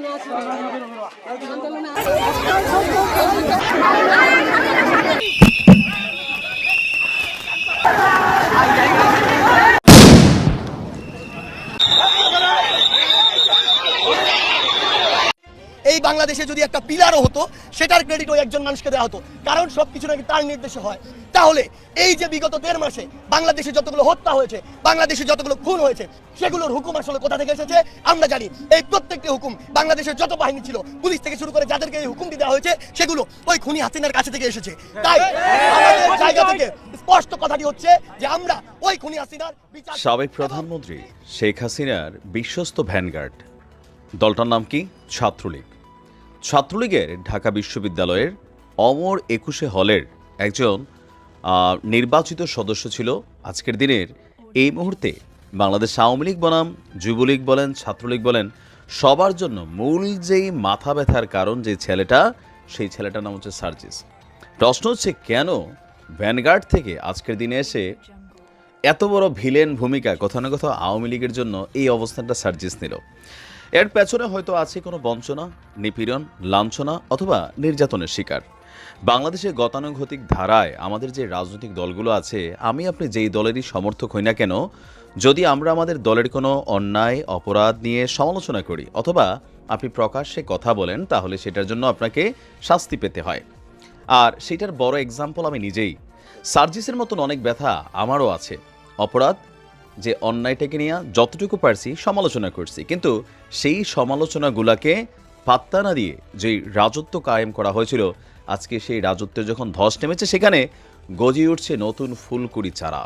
আন্দোলনে আন্দোলনে আছি এই বাংলাদেশে যদি একটা পিলারও হতো, সেটার ক্রেডিট ওই একজন মানুষকে দেওয়া হতো। কারণ সবকিছু নাকি তার নির্দেশে হয়। তাহলে এই যে বিগত দেড় মাসে বাংলাদেশে যতগুলো হত্যা হয়েছে, বাংলাদেশে যতগুলো খুন হয়েছে, সেগুলোর হুকুম আসলে কোথা থেকে এসেছে? আমরা জানি এই প্রত্যেকটি হুকুম বাংলাদেশের যত বাহিনী ছিল, পুলিশ থেকে শুরু করে যাদেরকে এই হুকুমটি দেওয়া হয়েছে, সেগুলো ওই খুনি হাসিনার কাছে থেকে এসেছে। তাই আমাদের জায়গা থেকে স্পষ্ট কথাটি হচ্ছে যে আমরা ওই খুনি হাসিনার সাবেক প্রধানমন্ত্রী শেখ হাসিনার বিশ্বস্ত ভ্যানগার্ড। দলটার নাম কি? ছাত্রলীগ। ছাত্রলীগের ঢাকা বিশ্ববিদ্যালয়ের অমর একুশে হলের একজন নির্বাচিত সদস্য ছিল আজকের দিনের। এই মুহূর্তে বাংলাদেশ আওয়ামী লীগ বনাম, যুবলীগ বলেন, ছাত্রলীগ বলেন, সবার জন্য মূল যেই মাথা ব্যথার কারণ যে ছেলেটা, সেই ছেলেটার নাম হচ্ছে সার্জিস। প্রশ্ন হচ্ছে, কেন ভ্যানগার্ড থেকে আজকের দিনে এসে এত বড় ভিলেন ভূমিকা কোথাও না কোথাও আওয়ামী লীগের জন্য এই অবস্থানটা সার্জিস নিল? এর পেছনে হয়তো আছে কোনো বঞ্চনা, নিপীড়ন, লাঞ্ছনা অথবা নির্যাতনের শিকার। বাংলাদেশের গতানুগতিক ধারায় আমাদের যে রাজনৈতিক দলগুলো আছে, আমি আপনি যেই দলেরই সমর্থক হই না কেন, যদি আমরা আমাদের দলের কোনো অন্যায়, অপরাধ নিয়ে সমালোচনা করি অথবা আপনি প্রকাশ্যে কথা বলেন, তাহলে সেটার জন্য আপনাকে শাস্তি পেতে হয়। আর সেটার বড় এক্সাম্পল আমি নিজেই। সার্জিসের মতন অনেক ব্যথা আমারও আছে। অপরাধ যে অন্যায়টাকে নিয়ে যতটুকু পারছি সমালোচনা করছি। কিন্তু সেই সমালোচনাগুলাকে পাত্তা না দিয়ে যেই রাজত্ব কায়েম করা হয়েছিল, আজকে সেই রাজত্বের যখন ধস নেমেছে, সেখানে গজিয়ে উঠছে নতুন ফুলকুড়ি চারা।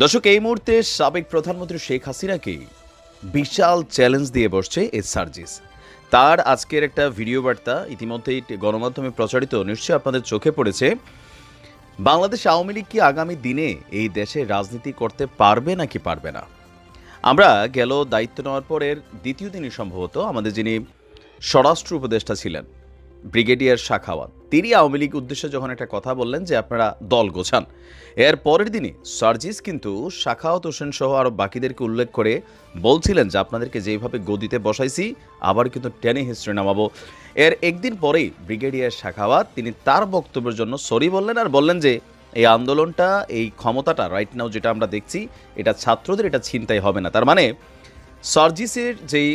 দর্শক, এই মুহূর্তে সাবেক প্রধানমন্ত্রী শেখ হাসিনাকে বিশাল চ্যালেঞ্জ দিয়ে বসছে এই সার্জিস তার আজকের একটা ভিডিও বার্তা ইতিমধ্যেই গণমাধ্যমে প্রচারিত, নিশ্চয়ই আপনাদের চোখে পড়েছে। বাংলাদেশ আওয়ামী লীগ কি আগামী দিনে এই দেশে রাজনীতি করতে পারবে নাকি পারবে না? আমরা গেল দায়িত্ব নেওয়ার পরের দ্বিতীয় দিনই সম্ভবত আমাদের যিনি স্বরাষ্ট্র উপদেষ্টা ছিলেন ব্রিগেডিয়ার শাখাওয়াত। তিনি আওয়ামী লীগ উদ্দেশ্যে যখন একটা কথা বললেন যে আপনারা দল গোছান, এর পরের দিনই সার্জিস কিন্তু শাখাওয়াত হোসেন সহ আরও বাকিদেরকে উল্লেখ করে বলছিলেন যে আপনাদেরকে যেভাবে গদিতে বসাইছি, আবার কিন্তু টেনে হিস্ট্রি নামাবো। এর একদিন পরেই ব্রিগেডিয়ার শাখাওয়াত তিনি তার বক্তব্যের জন্য সরি বললেন আর বললেন যে, এই আন্দোলনটা, এই ক্ষমতাটা রাইট নাও যেটা আমরা দেখছি, এটা ছাত্রদের এটা ছিনতাই হবে না। তার মানে সার্জিসের যেই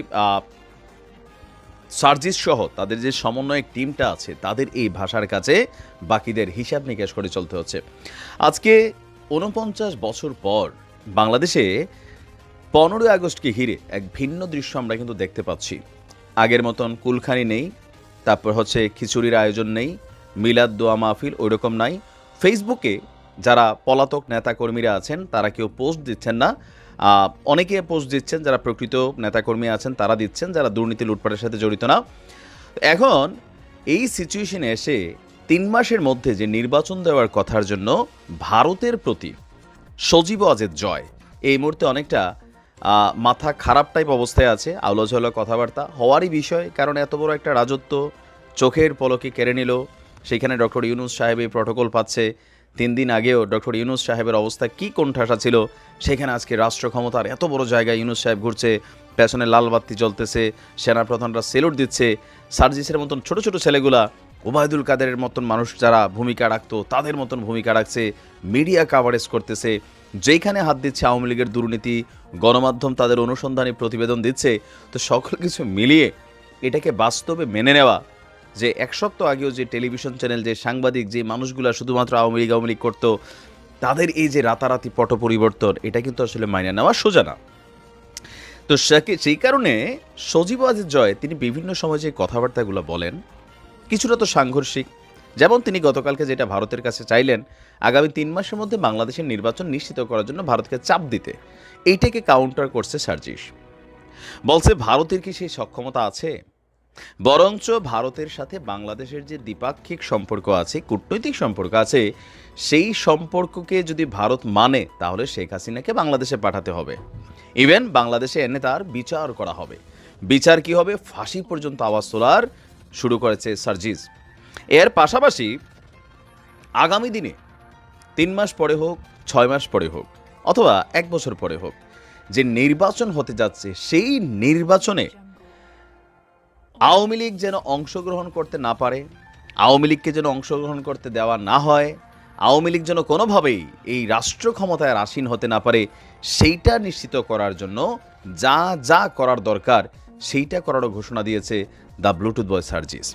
সার্জিস সহ তাদের যে সমন্বয়ক টিমটা আছে, তাদের এই ভাষার কাছে বাকিদের হিসাব নিকাশ করে চলতে হচ্ছে। আজকে উনপঞ্চাশ বছর পর বাংলাদেশে পনেরোই আগস্টকে ঘিরে এক ভিন্ন দৃশ্য আমরা কিন্তু দেখতে পাচ্ছি। আগের মতন কুলখানি নেই, তারপর হচ্ছে খিচুড়ির আয়োজন নেই, মিলাদ দোয়া মাহফিল ওইরকম নাই। ফেসবুকে যারা পলাতক নেতাকর্মীরা আছেন, তারা কেউ পোস্ট দিচ্ছেন না। অনেকে পোস্ট দিচ্ছেন, যারা প্রকৃত নেতাকর্মী আছেন, তারা দিচ্ছেন, যারা দুর্নীতি লুটপাটের সাথে জড়িত না। এখন, এই সিচুয়েশনে এসে তিন মাসের মধ্যে যে নির্বাচন দেওয়ার কথার জন্য ভারতের প্রতি সজীব অজেদ জয়, এই মুহূর্তে অনেকটা মাথা খারাপ টাইপ অবস্থায় আছে আলোচনা কথাবার্তা হওয়ারই বিষয়, কারণ এত বড় একটা রাজত্ব চোখের পলকে কেড়ে নিল। সেখানে ডক্টর ইউনুস সাহেব এই প্রটোকল পাচ্ছে। তিন দিন আগেও ডক্টর ইউনুস সাহেবের অবস্থা কি কোণঠাসা ছিল, সেখানে আজকে রাষ্ট্র ক্ষমতার এত বড় জায়গায় ইউনুস সাহেব ঘুরছে, পেছনে লাল বাতি জ্বলতেছে, সেনাপ্রধানরা সেলুট দিচ্ছে, সার্জিসের মতন ছোট ছোট ছেলেগুলা ওবায়দুল কাদেরের মতন মানুষ যারা ভূমিকা রাখতো, তাদের মতন ভূমিকা রাখছে, মিডিয়া কাভারেজ করতেছে যেখানে হাত দিচ্ছে আওয়ামী লীগের দুর্নীতি, গণমাধ্যম তাদের অনুসন্ধানী প্রতিবেদন দিচ্ছে, তো সকল কিছু মিলিয়ে এটাকে বাস্তবে মেনে নেওয়া যে এক সপ্তাহ আগেও যে টেলিভিশন চ্যানেল, যে সাংবাদিক, যে মানুষগুলা শুধুমাত্র আওয়ামী লীগ আওয়ামী লীগ করতো, তাদের এই যে রাতারাতি পট পরিবর্তন, এটা কিন্তু আসলে মাইনে নেওয়া সোজা না। তো সেই কারণে সজীব আজিজ জয়, তিনি বিভিন্ন সময় যে কথাবার্তাগুলো বলেন, কিছুটা তো সাংঘর্ষিক। যেমন তিনি গতকালকে যেটা ভারতের কাছে চাইলেন, আগামী তিন মাসের মধ্যে বাংলাদেশের নির্বাচন নিশ্চিত করার জন্য ভারতকে চাপ দিতে। এইটাকে কাউন্টার করছে সার্জিস। বলছে, ভারতের কি সেই সক্ষমতা আছে? বরঞ্চ ভারতের সাথে বাংলাদেশের যে দ্বিপাক্ষিক সম্পর্ক আছে, কূটনৈতিক সম্পর্ক আছে, সেই সম্পর্ককে যদি ভারত মানে তাহলে শেখ হাসিনাকে বাংলাদেশে পাঠাতে হবে। ইভেন বাংলাদেশে এনে তার বিচার করা হবে। বিচার কি হবে? ফাঁসি পর্যন্ত আওয়াজ তোলার শুরু করেছে সার্জিস। এর পাশাপাশি আগামী দিনে তিন মাস পরে হোক, ছয় মাস পরে হোক, অথবা এক বছর পরে হোক, যে নির্বাচন হতে যাচ্ছে, সেই নির্বাচনে আওয়ামী লীগ যেন অংশগ্রহণ করতে না পারে, আওয়ামী লীগকে যেন অংশগ্রহণ করতে দেওয়া না হয়, আওয়ামী লীগ যেন কোনোভাবেই এই রাষ্ট্র ক্ষমতায় আসীন হতে না পারে, সেইটা নিশ্চিত করার জন্য যা যা করার দরকার, সেইটা করারও ঘোষণা দিয়েছে দ্য ব্লুটুথ বয় সার্জিস।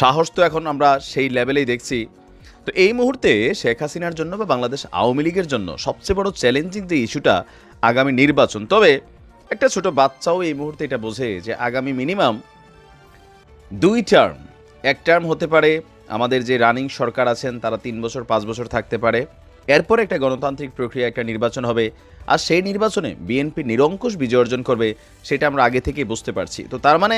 সাহস তো এখন আমরা সেই লেভেলেই দেখছি। তো এই মুহূর্তে শেখ হাসিনার জন্য বা বাংলাদেশ আওয়ামী লীগের জন্য সবচেয়ে বড় চ্যালেঞ্জিং যে ইস্যুটা আগামী নির্বাচন, তবে একটা ছোট বাচ্চাও এই মুহূর্তে এটা বোঝে যে আগামী মিনিমাম দুই টার্ম এক টার্ম হতে পারে আমাদের যে রানিং সরকার আছেন, তারা তিন বছর, পাঁচ বছর থাকতে পারে। এরপর একটা গণতান্ত্রিক প্রক্রিয়া, একটা নির্বাচন হবে। আর সেই নির্বাচনে বিএনপি নিরঙ্কুশ বিজয় অর্জন করবে, সেটা আমরা আগে থেকেই বুঝতে পারছি। তো তার মানে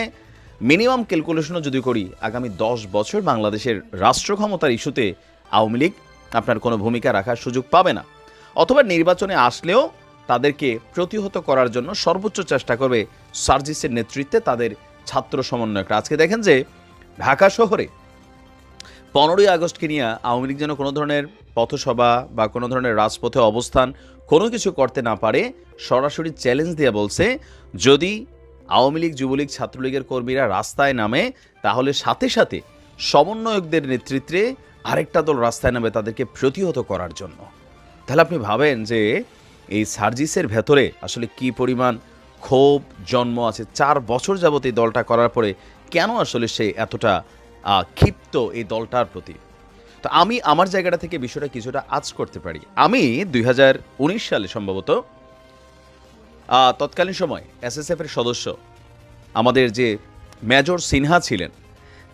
মিনিমাম ক্যালকুলেশনও যদি করি, আগামী দশ বছর বাংলাদেশের রাষ্ট্র ক্ষমতার ইস্যুতে আওয়ামী লীগ আপনার কোনো ভূমিকা রাখার সুযোগ পাবে না। অথবা নির্বাচনে আসলেও তাদেরকে প্রতিহত করার জন্য সর্বোচ্চ চেষ্টা করবে সার্জিসের নেতৃত্বে তাদের ছাত্র সমন্বয়করা। আজকে দেখেন যে ঢাকা শহরে পনেরোই আগস্টকে নিয়ে আওয়ামী লীগ যেন কোনো ধরনের পথসভা বা কোনো ধরনের রাজপথে অবস্থান কোনো কিছু করতে না পারে, সরাসরি চ্যালেঞ্জ দিয়ে বলছে, যদি আওয়ামী লীগ, যুবলীগ, ছাত্রলীগের কর্মীরা রাস্তায় নামে, তাহলে সাথে সাথে সমন্বয়কদের নেতৃত্বে আরেকটা দল রাস্তায় নামে তাদেরকে প্রতিহত করার জন্য। তাহলে আপনি ভাবেন যে এই সার্জিসের ভেতরে আসলে কি পরিমাণ ক্ষোভ, জন্ম আছে চার বছর যাবত এই দলটা করার পরে কেন আসলে সে এতটা ক্ষিপ্ত এই দলটার প্রতি? তো আমি আমার জায়গাটা থেকে বিষয়টা কিছুটা আজ করতে পারি। আমি দুই হাজার উনিশ সালে সম্ভবত তৎকালীন সময় এসএসএফ এর সদস্য, আমাদের যে মেজর সিনহা ছিলেন,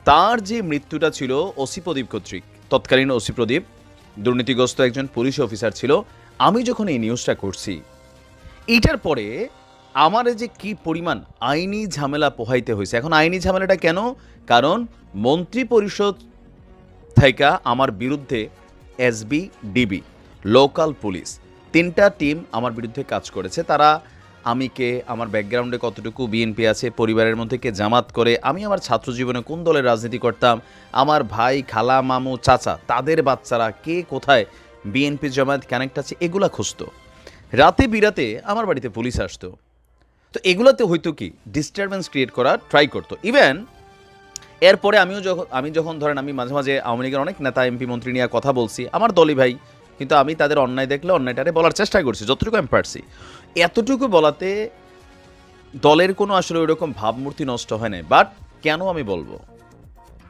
তার যে মৃত্যুটা ছিল ওসি প্রদীপ কর্তৃক, তৎকালীন ওসি প্রদীপ, দুর্নীতিগ্রস্ত একজন পুলিশ অফিসার ছিল, আমি যখন এই নিউজটা করছি, এইটার পরে আমার যে কি পরিমাণ আইনি ঝামেলা পোহাইতে হয়েছে এখন আইনি ঝামেলাটা কেন? কারণ মন্ত্রী পরিষদ থেকে আমার বিরুদ্ধে এসবি ডিবি লোকাল পুলিশ, তিনটা টিম আমার বিরুদ্ধে কাজ করেছে। তারা আমি কে আমার ব্যাকগ্রাউন্ডে কতটুকু বিএনপি আছে, পরিবারের মধ্যে কে জামাত করে, আমি আমার ছাত্র জীবনে কোন দলের রাজনীতি করতাম, আমার ভাই খালা মামু চাচা, তাদের বাচ্চারা কে কোথায় বিএনপি জামায়াত কানেক্ট আছে, এগুলা খুঁজতো। রাতে বিরাতে আমার বাড়িতে পুলিশ আসতো। তো এগুলোতে হয়তো কি ডিস্টারবেন্স ক্রিয়েট করা ট্রাই করতো। ইভেন এরপরে আমিও যখন, আমি যখন ধরেন আমি মাঝে মাঝে আওয়ামী লীগের অনেক নেতা এমপি মন্ত্রী নিয়ে কথা বলছি, আমার দলই ভাই, কিন্তু আমি তাদের অন্যায় দেখলে অন্যায়টারে বলার চেষ্টা করছি, যতটুকু আমি পারছি। এতটুকু বলাতে দলের কোনো আসলে ওইরকম ভাবমূর্তি নষ্ট হয় না বাট কেন আমি বলব?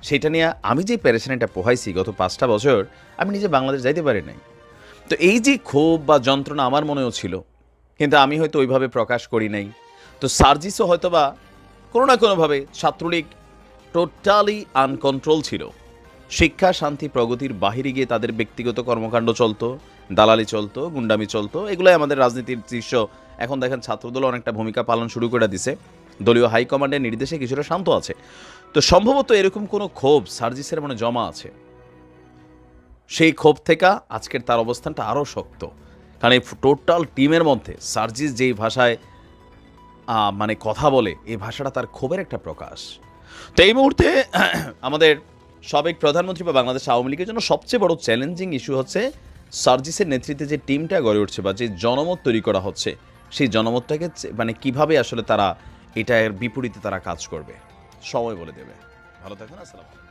সেটা নিয়ে আমি যে প্যারেশানিটা পোহাইছি গত পাঁচটা বছর, আমি নিজে বাংলাদেশ যাইতে পারি নাই। তো এই যে ক্ষোভ বা যন্ত্রণা আমার মনেও ছিল, কিন্তু আমি হয়তো ওইভাবে প্রকাশ করি নাই। তো সার্জিসও হয়তো বা কোনো না কোনোভাবে ছাত্রলীগ টোটালি আনকন্ট্রোল ছিল। শিক্ষা, শান্তি, প্রগতির বাহিরে গিয়ে তাদের ব্যক্তিগত কর্মকাণ্ড চলতো, দালালি চলতো, গুন্ডামি চলতো, এগুলাই আমাদের রাজনীতির দৃশ্য। এখন দেখেন ছাত্রদল অনেকটা ভূমিকা পালন শুরু করে দিছে। দলীয় হাইকমান্ডের নির্দেশে কিছুটা শান্ত আছে। তো সম্ভবত এরকম কোনো ক্ষোভ সার্জিসের মনে জমা আছে? সেই ক্ষোভ থেকে আজকের তার অবস্থানটা আরও শক্ত। কারণ এই টোটাল টিমের মধ্যে সার্জিস যেই ভাষায় মানে কথা বলে, এই ভাষাটা তার ক্ষোভের একটা প্রকাশ। তো এই মুহূর্তে আমাদের সাবেক প্রধানমন্ত্রী বা বাংলাদেশ আওয়ামী লীগের জন্য সবচেয়ে বড় চ্যালেঞ্জিং ইস্যু হচ্ছে সার্জিসের নেতৃত্বে যে টিমটা গড়ে উঠছে বা যে জনমত তৈরি করা হচ্ছে, সেই জনমতটাকে মানে কীভাবে আসলে তারা এটার বিপরীতে তারা কাজ করবে। সময় বলে দেবে। ভালো থাকুন আসসালাম